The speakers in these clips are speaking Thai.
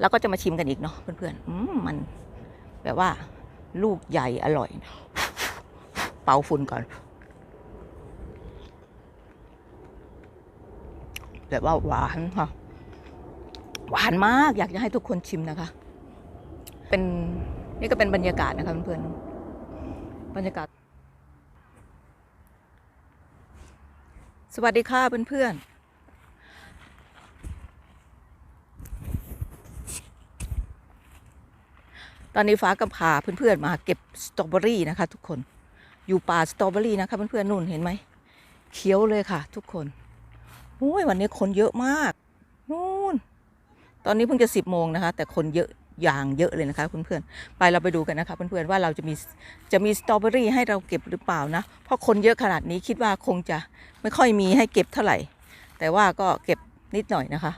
แล้วก็จะมาชิมกันอีกเนาะเพื่อนๆอืมมันแบบว่า ลูกใหญ่อร่อย เป่าฝุ่นก่อน แบบว่าหวานค่ะ หวานมากอยากจะให้ทุกคนชิมนะคะ เป็นนี่ก็เป็นบรรยากาศนะคะเพื่อนๆบรรยากาศ สวัสดีค่ะเพื่อนๆ อนนี้ฟ้ากับพาเพื่อนๆมาเก็บสตรอเบอรี่นะคะ ทุกคน อยู่ป่าสตรอเบอรี่นะคะเพื่อนๆนู่นเห็นไหมเขียวเลยค่ะ ทุกคนโอ้ยวันนี้คนเยอะมากนู่น ตอนนี้เพิ่งจะสิบโมงนะคะ แต่คนเยอะอย่างเยอะเลยนะคะเพื่อนๆไปเราไปดูกันนะคะเพื่อนๆว่าเราจะมีจะมีสตรอเบอรี่ให้เราเก็บหรือเปล่านะ เพราะคนเยอะขนาดนี้คิดว่าคงจะไม่ค่อยมีให้เก็บเท่าไหร่ แต่ว่าก็เก็บนิดหน่อยนะคะ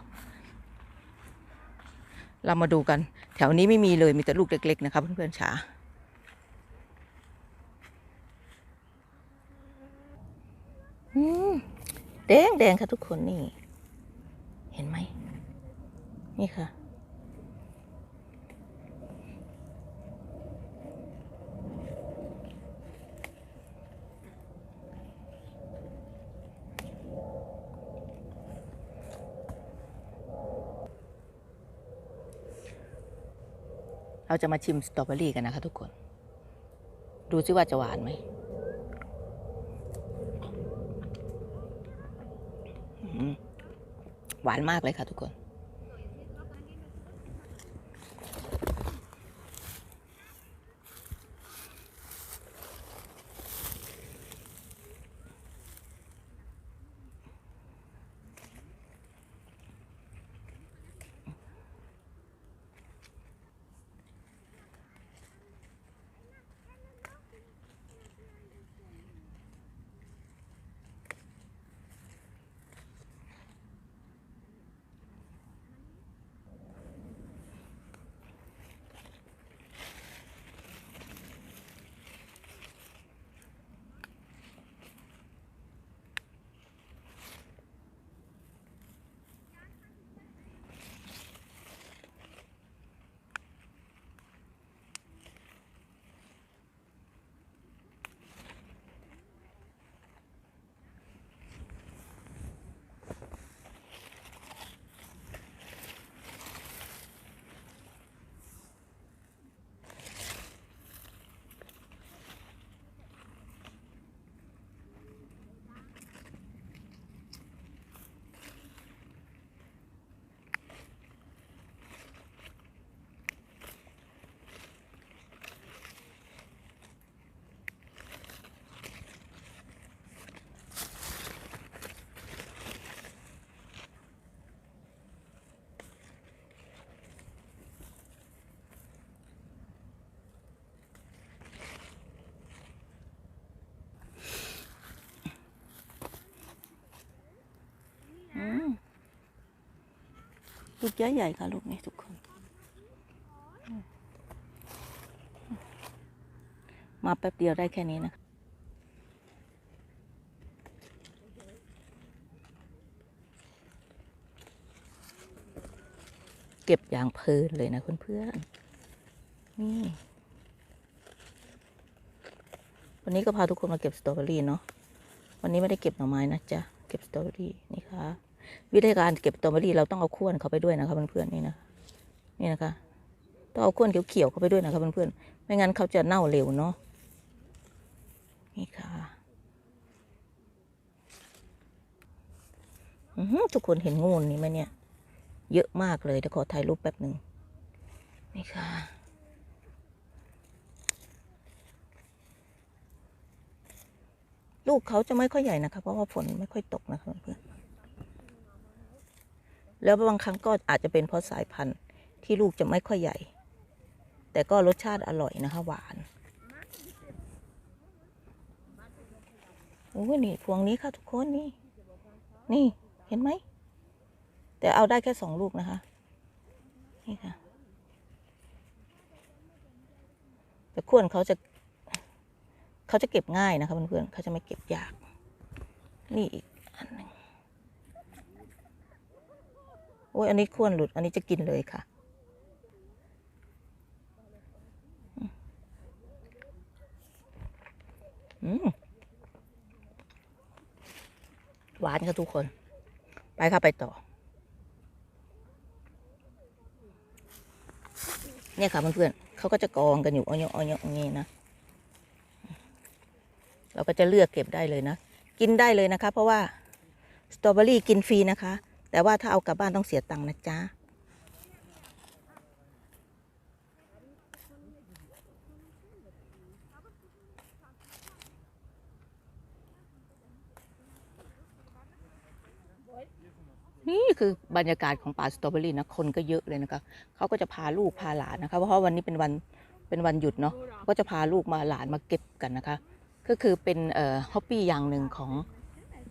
เรามาดูกัน ถวนี้ไม่มีเลยมีแต่ลูกเล็ก ๆ นะคะเพื่อนๆฉาแดงแดงค่ะทุกคนนี่ เห็นไหมนี่ค่ะ เราจะมาชิมสตรอเบอรี่กันนะคะทุกคน ดูซิว่าจะหวานไหมอืมหวานมากเลยค่ะทุกคน อืม ลูกใหญ่ๆค่ะลูกนี้ทุกคนมมาแป๊บเดียวได้แค่นี้นะเก็บอย่างเพลินเลยนะเพื่อนๆนี่วันนี้ก็พาทุกคนมาเก็บสตรอเบอรี่เนาะวันนี้ไม่ได้เก็บหน่อไม้นะจ๊ะ เก็บสตรอเบอรี่นี่ค่ะ วิธีการเก็บสตรอเบอรี่เราต้องเอาข้วนเขาไปด้วยนะคะเพื่อนๆนี่นะนี่นะคะต้องเอาข้วนเขียวๆเข้าไปด้วยนะคะเพื่อนๆไม่งั้นเขาจะเน่าเร็วเนาะนี่ค่ะอื้อหือทุกคนเห็นงูนี่ไหมเนี่ย เยอะมากเลยเดี๋ยวขอถ่ายรูปแป๊บหนึ่งนี่ค่ะลูกเขาจะไม่ค่อยใหญ่นะคะ เพราะว่าฝนไม่ค่อยตกนะคะเพื่อน แล้วบางครั้งก็อาจจะเป็นเพราะสายพันธุ์ที่ลูกจะไม่ค่อยใหญ่ แต่ก็รสชาติอร่อยนะคะหวานโอ้นี่พวงนี้ค่ะทุกคนนี่ นี่เห็นไหม แต่เอาได้แค่สองลูกนะคะ นี่ค่ะ แต่ขวนเขาจะ เขาจะเก็บง่ายนะคะเพื่อนๆเขาจะไม่เก็บยาก นี่อีกอันหนึ่ง โอ้ยอันนี้ควรหลุด อันนี้จะกินเลยค่ะ หวานค่ะทุกคน ไปค่ะไปต่อ เนี่ยค่ะเพื่อนๆเขาก็จะกองกันอยู่อ้อยอ้อยอย่างนี้นะ เราก็จะเลือกเก็บได้เลยนะ กินได้เลยนะคะ เพราะว่าสตรอเบอรี่กินฟรีนะคะ แต่ว่าถ้าเอากลับบ้านต้องเสียตังค์นะจ๊ะนี่คือบรรยากาศของป่าสตรอเบอรี่นะคนก็เยอะเลยนะคะเขาก็จะพาลูกพาหลานนะคะ เพราะว่าวันนี้เป็นวันเป็นวันหยุดเนาะก็จะพาลูกมาหลานมาเก็บกันนะคะ ก็คือเป็นเอ่อฮอปปี้อย่างหนึ่งของ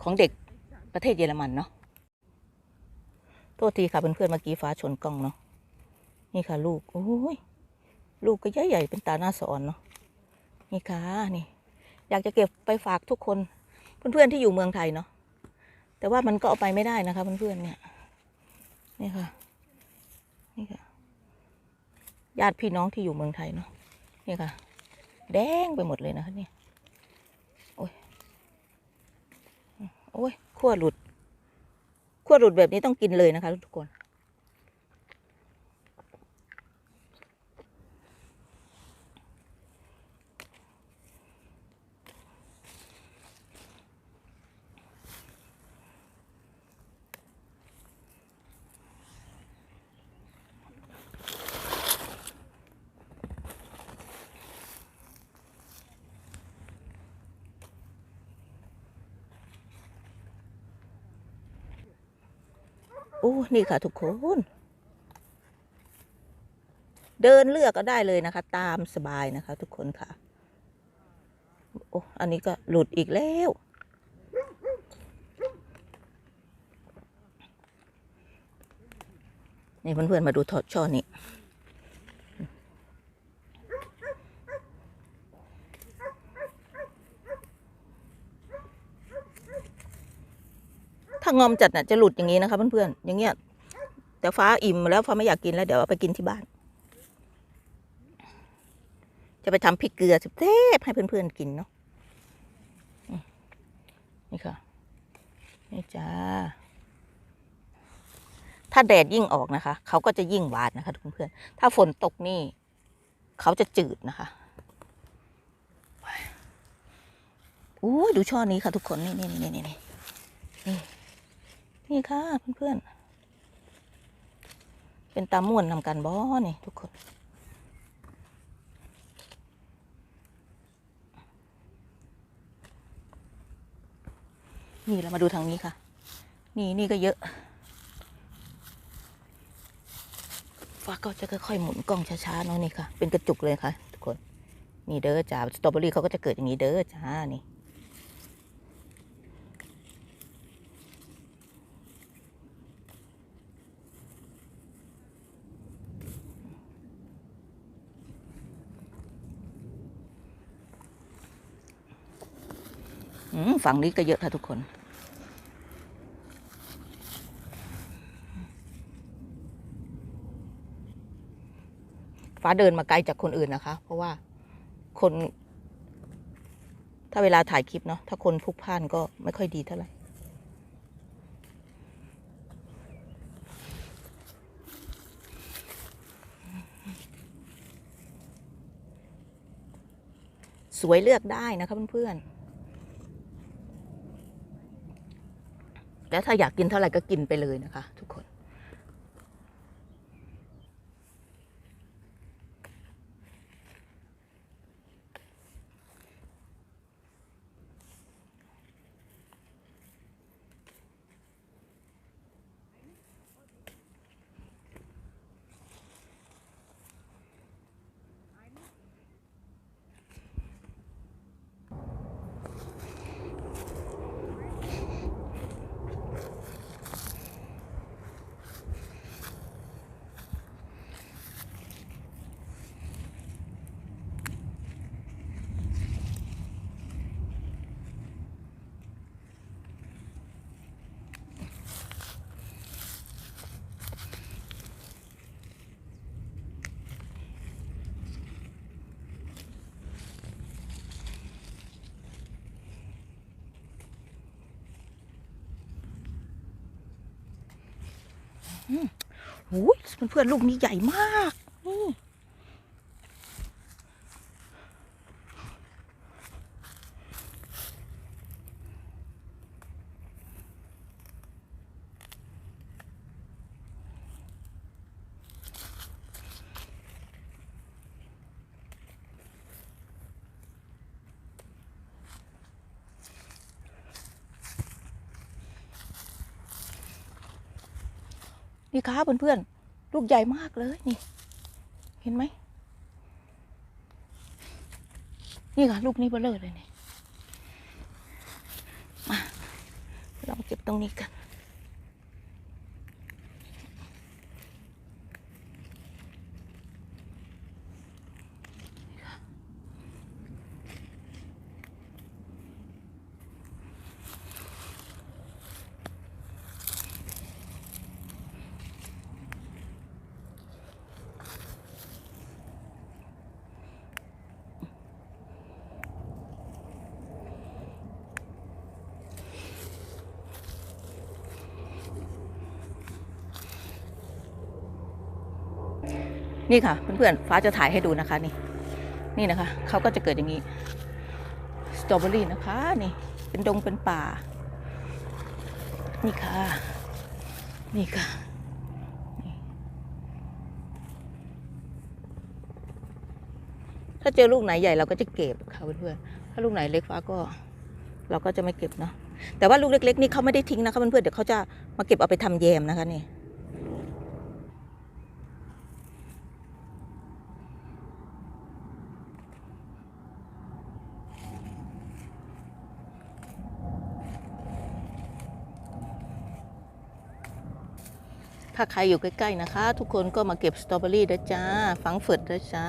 ของเด็กประเทศเยอรมันเนาะ โทษทีค่ะเพื่อนๆเมื่อกี้ฟ้าชนกล้องเนาะนี่ค่ะ ลูกโอ้ยลูกก็ใหญ่ๆเป็นตาหน้าสอนเนาะนี่ค่ะนี่ อยากจะเก็บไปฝากทุกคน เพื่อนๆที่อยู่เมืองไทยเนาะแต่ว่ามันก็เอาไปไม่ได้นะคะ เพื่อนๆเนี่ยนี่ค่ะนี่ค่ะญาติพี่น้องที่อยู่เมืองไทยเนาะนี่ค่ะ แดงไปหมดเลยนะคะเนี่ยโอ้ยโอ้ยขั้วหลุด ขั้วหลุดแบบนี้ต้องกินเลยนะคะทุกคน โอ้นี่ค่ะทุกคน เดินเลือกก็ได้เลยนะคะ ตามสบายนะคะ ทุกคนค่ะ โอ้อันนี้ก็หลุดอีกแล้ว นี่เพื่อนๆมาดูทอดช่อนี้ ถ้างอมจัดน่ะจะหลุดอย่างนี้นะคะเพื่อนๆอย่างเงี้ย แต่ฟ้าอิ่มแล้วฟ้าไม่อยากกินแล้วเดี๋ยวไปกินที่บ้าน จะไปทำพริกเกลือแซ่บๆให้เพื่อนๆกินเนาะนี่ค่ะนี่จ้าถ้าแดดยิ่งออกนะคะ เขาก็จะยิ่งหวานนะคะทุกเพื่อนๆถ้าฝนตกนี่ เขาจะจืดนะคะโอ้ดูช่อนี้ค่ะทุกคน นี่นี่นี่นี่นี่ นี่ค่ะเพื่อนๆ เป็นตาม่วนนำกันบ่นี่ทุกคน นี่เรามาดูทางนี้ค่ะ นี่นี่ก็เยอะฟ้าก็จะค่อยๆหมุนกล้องช้าๆเนาะนี่ค่ะ เป็นกระจุกเลยค่ะ ทุกคน นี่เด้อจ้าสตรอเบอรี่เขาก็จะเกิดอย่างนี้เด้อจ้านี่ ฝั่งนี้ก็เยอะค่ะทุกคน ฟ้าเดินมาไกลจากคนอื่นนะคะ เพราะว่าคน ถ้าเวลาถ่ายคลิปเนาะถ้าคนพุกพล่านก็ไม่ค่อยดีเท่าไหร่สวยเลือกได้นะคะเพื่อนๆ แล้วถ้าอยากกินเท่าไหร่ก็กินไปเลยนะคะ โอ้ยเพื่อนๆลูกนี้ใหญ่มาก นี่ค่ะเพื่อนๆลูกใหญ่มากเลยนี่ เห็นไหมนี่ค่ะลูกนี้เบลอเลยนี่มาเราเก็บตรงนี้กัน นี่ค่ะเพื่อนๆฟ้าจะถ่ายให้ดูนะคะนี่ นี่นะคะเขาก็จะเกิดอย่างนี้สตรอเบอรี่นะคะนี่ เป็นดงเป็นป่า นี่ค่ะ นี่ค่ะถ้าเจอลูกไหนใหญ่เราก็จะเก็บค่ะเพื่อนๆถ้าลูกไหนเล็กฟ้าก็ เราก็จะไม่เก็บเนาะแต่ว่าลูกเล็กๆนี่เขาไม่ได้ทิ้งนะคะเพื่อนๆเดี๋ยวเขาจะมาเก็บเอาไปทำแยมนะคะนี่ ถ้าใครอยู่ใกล้ๆนะคะ ทุกคนก็มาเก็บสตรอเบอรี่นะจ้าฟังเฟิดนะจ้า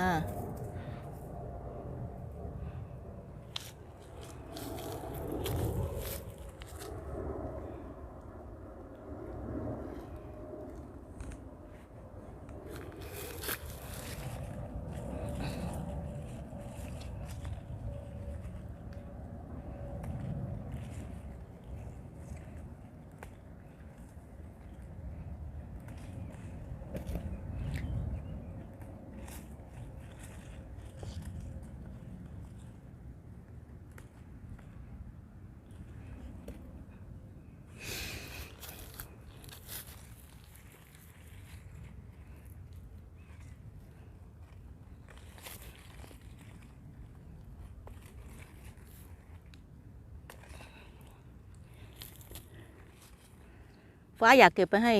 ฟ้าอยากเก็บไปให้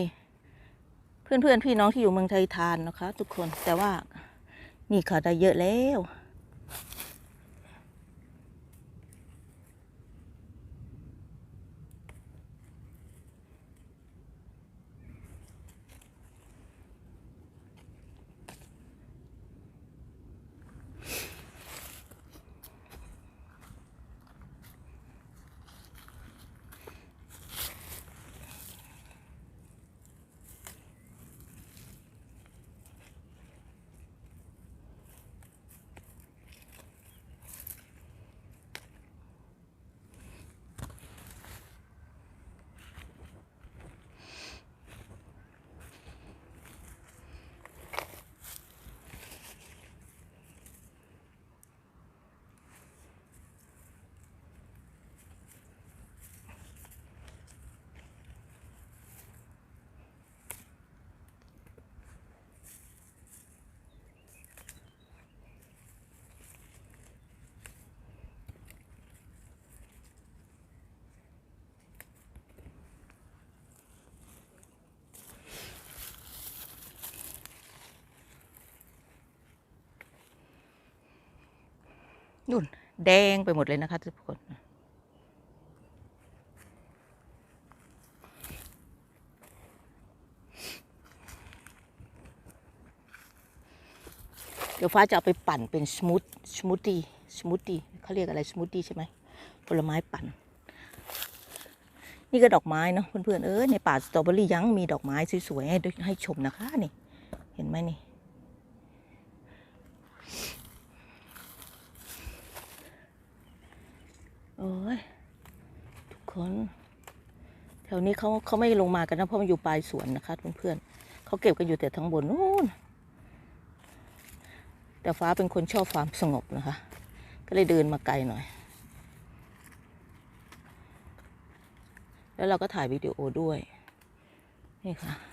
เพื่อนๆพี่น้องที่อยู่เมืองไทยทานนะคะ ทุกคนแต่ว่านี่ค่ะได้เยอะแล้ว นุ่นแดงไปหมดเลยนะคะทุกคนเดี๋ยวฟ้าจะเอาไปปั่นเป็นสมูทสมูทตี้สมูทตี้เขาเรียกอะไรสมูทตี้ใช่ไหมผลไม้ปั่น นี่ก็ดอกไม้เนาะเพื่อนๆเออในป่าสตรอเบอรี่ยังมีดอกไม้สวยๆให้ให้ชมนะคะนี่ เห็นไหมนี่ โอ้ย ทุกคนแถวนี้เขาเขาไม่ลงมากันนะเพราะมันอยู่ปลายสวนนะคะเพื่อนๆเขเขาเก็บกันอยู่แต่ทั้งบนนู้นแต่ฟ้าเป็นคนชอบความสงบนะคะ ก็เลยเดินมาไกลหน่อย แล้วเราก็ถ่ายวิดีโอด้วย นี่ค่ะ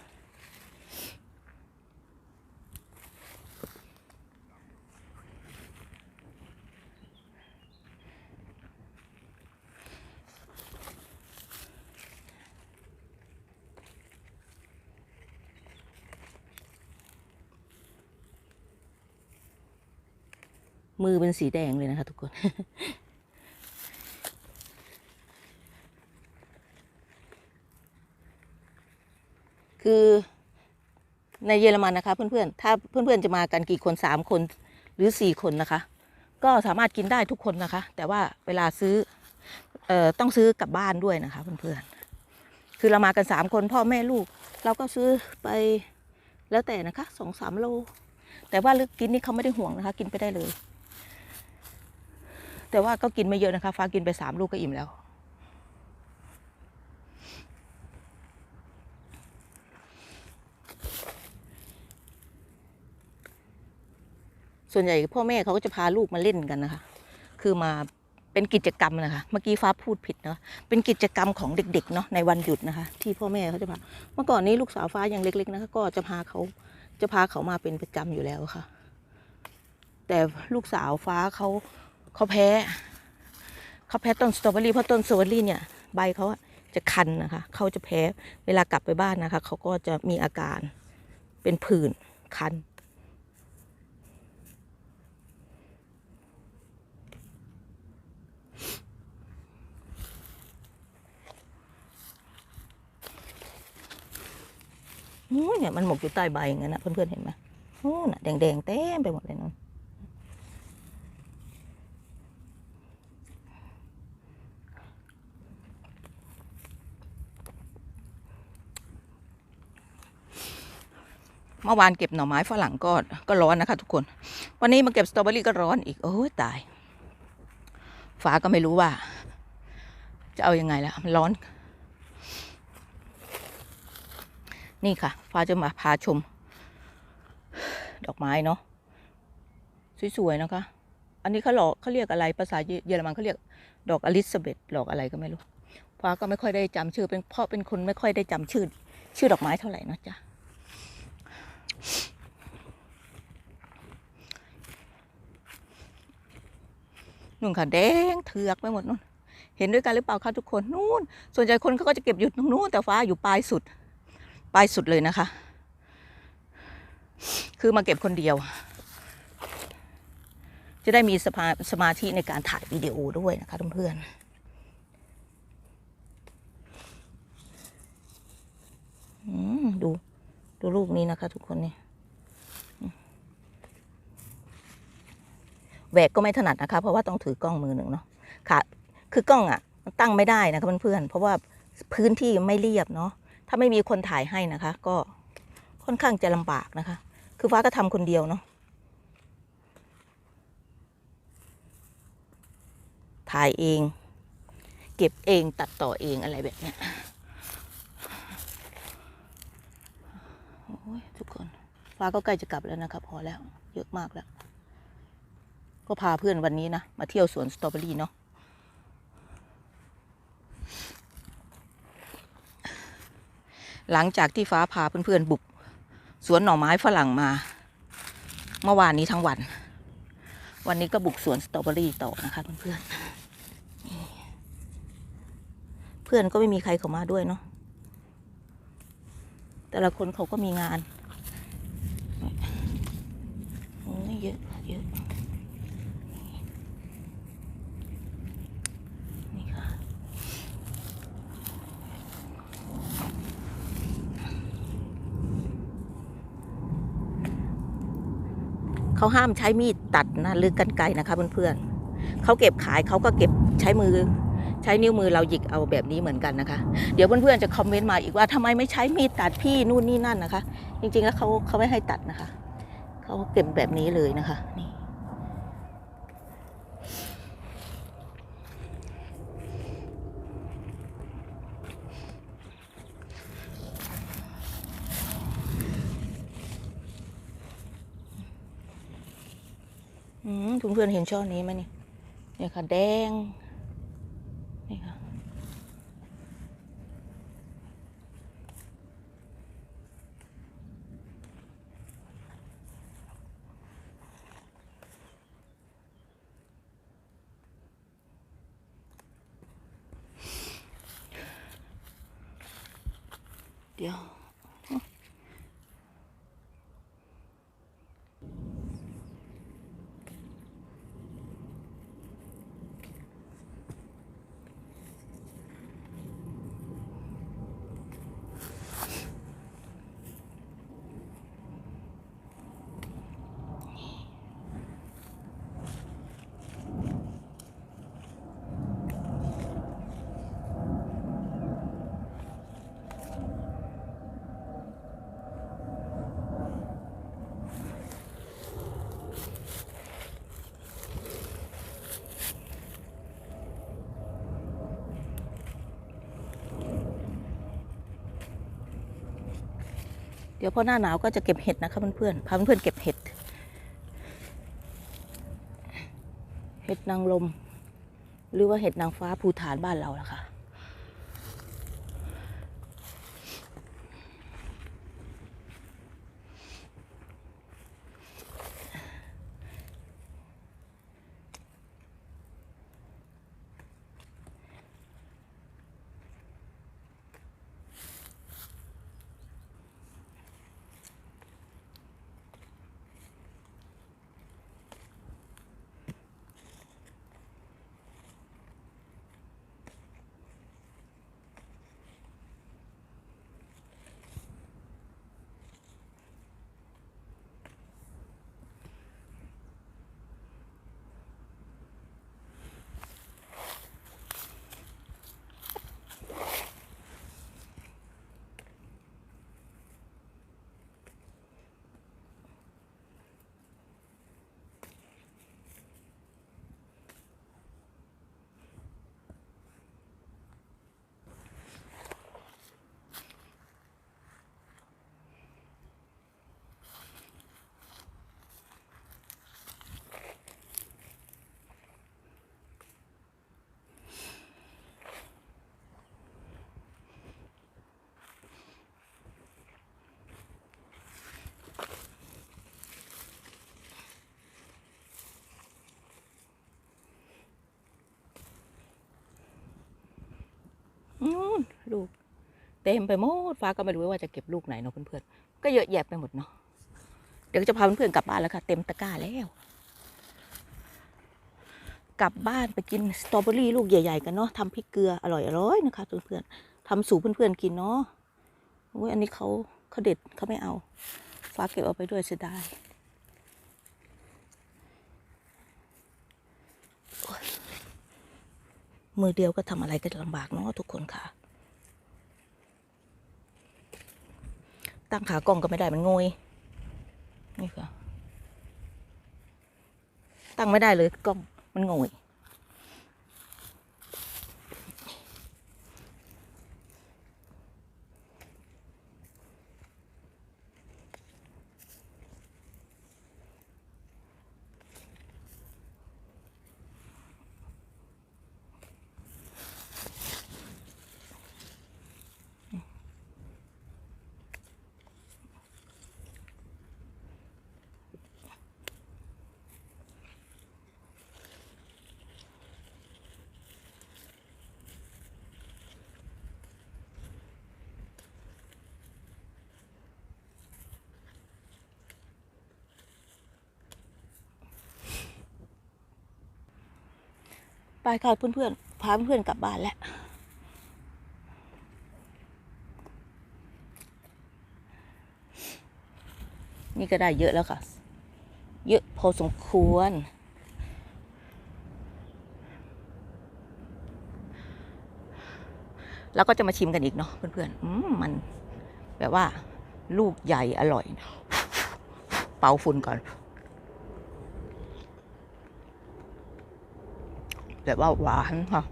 มือเป็นสีแดงเลยนะคะทุกคน คือในเยอรมันนะคะเพื่อนๆ ถ้าเพื่อนๆจะมากันกี่คนสามคนหรือสี่คนนะคะ ก็สามารถกินได้ทุกคนนะคะ แต่ว่าเวลาซื้อออต้องซื้อกลับบ้านด้วยนะคะเพื่อนๆ คือเรามากันสามคนพ่อแม่ลูก เราก็ซื้อไปแล้วแต่นะคะสองสามโล แต่ว่าลึกกินนี่เขาไม่ได้ห่วงนะคะ กินไปได้เลย แต่ว่าก็กินไม่เยอะนะคะ ฟ้ากินไปสามลูกก็อิ่มแล้ว ส่วนใหญ่พ่อแม่เขาก็จะพาลูกมาเล่นกันนะคะ คือมาเป็นกิจกรรมนะคะ เมื่อกี้ฟ้าพูดผิดเนาะเป็นกิจกรรมของเด็กๆเนาะในวันหยุดนะคะ ที่พ่อแม่เขาจะพา เมื่อก่อนนี้ลูกสาวฟ้ายังเล็ก ๆ นะคะ ก็จะพาเขาจะพาเขามาเป็นประจำอยู่แล้วค่ะ แต่ลูกสาวฟ้าเขา เขาแพ้เขาแพ้ต้นสตรอเบอรี่เพราะต้นสตรอเบอรี่เนี่ยใบเขาจะคันนะคะเขาจะแพ้เวลากลับไปบ้านนะคะเขาก็จะมีอาการเป็นผื่นคันเนี่ยมันหมกอยู่ใต้ใบอย่างนั้นนะเพื่อนๆเห็นไหมโอ้น่ะแดงๆเต็มไปหมดเลยนั่น เมื่อวานเก็บหน่อไม้ฝรั่งก็ก็ร้อนนะคะทุกคน วันนี้มาเก็บสตรอเบอรี่ก็ร้อนอีกโอ้ยตายฟ้าก็ไม่รู้ว่า จะเอายังไงแล้วมันร้อน นี่ค่ะฟ้าจะมาพาชม ดอกไม้เนาะสวยๆนะคะ อันนี้เขาหลอกเขาเรียกอะไรภาษาเยอรมันเขาเรียกดอกอลิซาเบธดอกอะไรก็ไม่รู้ฟ้าก็ไม่ค่อยได้จำชื่อเป็นเพราะเป็นคนไม่ค่อยได้จำชื่อ ชื่อดอกไม้เท่าไหร่นะจ๊ะ นุ่นค่ะแดงเถือกไปหมดนู่น เห็นด้วยกันหรือเปล่าคะทุกคนนู่น ส่วนใหญ่คนเขาก็จะเก็บอยู่ตรงนู้นแต่ฟ้าอยู่ปลายสุด ปลายสุดเลยนะคะ คือมาเก็บคนเดียว จะได้มีสมาสมาธิในการถ่ายวิดีโอด้วยนะคะเพื่อนๆดู ดูลูกนี้นะคะทุกคนนี่แวกก็ไม่ถนัดนะคะ เพราะว่าต้องถือกล้องมือหนึ่งเนาะค่ะ คือกล้องอะมันตั้งไม่ได้นะคะเพื่อนๆเพราะว่าพื้นที่ไม่เรียบเนาะถ้าไม่มีคนถ่ายให้นะคะ ก็ค่อนข้างจะลำบากนะคะ คือฟ้าก็ทำคนเดียวเนาะถ่ายเอง เก็บเองตัดต่อเองอะไรแบบเนี้ยโอ้ยทุกคนฟ้าก็ใกล้จะกลับแล้วนะครับ พอแล้ว เยอะมากแล้ว ก็พาเพื่อนวันนี้นะ มาเที่ยวสวนสตรอเบอรี่เนาะหลังจากที่ฟ้าพาเพื่อนๆบุกสวนหน่อไม้ฝรั่งมา เมื่อวานนี้ทั้งวัน วันนี้ก็บุกสวนสตรอเบอรี่ต่อนะคะเพื่อนๆเพื่อนก็ไม่มีใครเข้ามาด้วยเนาะแต่ละคนเขาก็มีงานโอ้ยเยอะเยอะนี่ค่ะ เขาห้ามใช้มีดตัดนะหรือกันไกนะคะเพื่อนๆเขาเก็บขายเขาก็เก็บใช้มือ ใช้นิ้วมือเราหยิกเอาแบบนี้เหมือนกันนะคะ เดี๋ยวเพื่อนๆจะคอมเมนต์มาอีกว่าทำไมไม่ใช้มีดตัดพี่นู่นนี่นั่นนะคะ จริงๆแล้วเขาเขาไม่ให้ตัดนะคะเขาเก็บแบบนี้เลยนะคะนี่ อืมเพื่อนๆเห็นช่อนี้ไหมนี่เนี่ยค่ะแดงนี่ค่ะเดี๋ยว เดี๋ยวพอหน้าหนาวก็จะเก็บเห็ดนะคะเพื่อนๆพาเพื่อนๆเก็บเห็ด เห็ดนางลม หรือว่าเห็ดนางฟ้าภูฐานบ้านเราล่ะค่ะ ลูก เต็มไปหมดฟ้าก็ไม่รู้ว่าจะเก็บลูกไหนเนาะเพื่อนๆก็เยอะแยะไปหมดเนาะเดี๋ยวจะพาเพื่อนๆกลับบ้านแล้วค่ะ เต็มตะกร้าแล้ว กลับบ้านไปกินสตรอเบอรี่ลูกใหญ่ๆกันเนาะทำพริกเกลืออร่อยๆนะคะเพื่อนๆทำสู่เพื่อนๆกินเนาะโอ้ยอันนี้เขาเขาเด็ดเขาไม่เอา ฟ้าเก็บเอาไปด้วยเสียดายโอ๊ย มือเดียวก็ทำอะไรก็ลำบากเนาะทุกคนค่ะ ตั้งขากล้องก็ไม่ได้มันงอยนี่ค่ะ ตั้งไม่ได้เลยกล้องมันงอย ไปค่ะเพื่อนๆพาเพื่อนๆกลับบ้านแล้วนี่ก็ได้เยอะแล้วค่ะ เยอะพอสมควร แล้วก็จะมาชิมกันอีกเนาะเพื่อนๆมันแบบว่า ลูกใหญ่อร่อย เป่าฝุ่นก่อน แบบว่าหวานค่ะ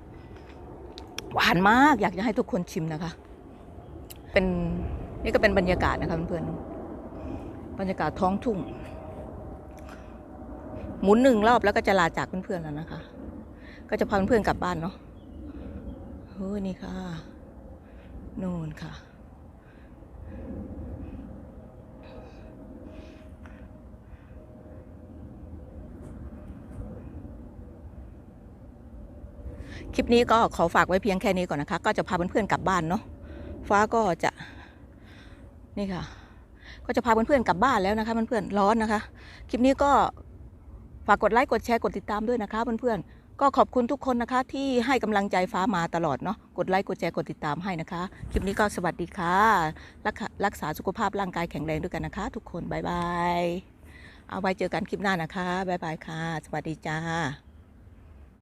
หวานมากอยากจะให้ทุกคนชิมนะคะ เป็นนี่ก็เป็นบรรยากาศนะคะเพื่อนๆบรรยากาศท้องทุ่ง หมุนหนึ่งรอบแล้วก็จะลาจากเพื่อนๆแล้วนะคะ ก็จะพาเพื่อนๆกลับบ้านเนาะเฮ้ยนี่ค่ะนู่นค่ะ คลิปนี้ก็ขอฝากไว้เพียงแค่นี้ก่อนนะคะ ก็จะพาเพื่อนๆกลับบ้านเนาะฟ้าก็จะนี่ค่ะ ก็จะพาเพื่อนๆกลับบ้านแล้วนะคะเพื่อนๆร้อนนะคะ คลิปนี้ก็ฝากกดไลค์กดแชร์กดติดตามด้วยนะคะเพื่อนๆก็ขอบคุณทุกคนนะคะ ที่ให้กำลังใจฟ้ามาตลอดเนาะกดไลค์กดแชร์กดติดตามให้นะคะ คลิปนี้ก็สวัสดีค่ะรักษารักษาสุขภาพร่างกายแข็งแรงด้วยกันนะคะ ทุกคนบายบายเอาไว้เจอกันคลิปหน้านะคะบายบายค่ะ สวัสดีจ้า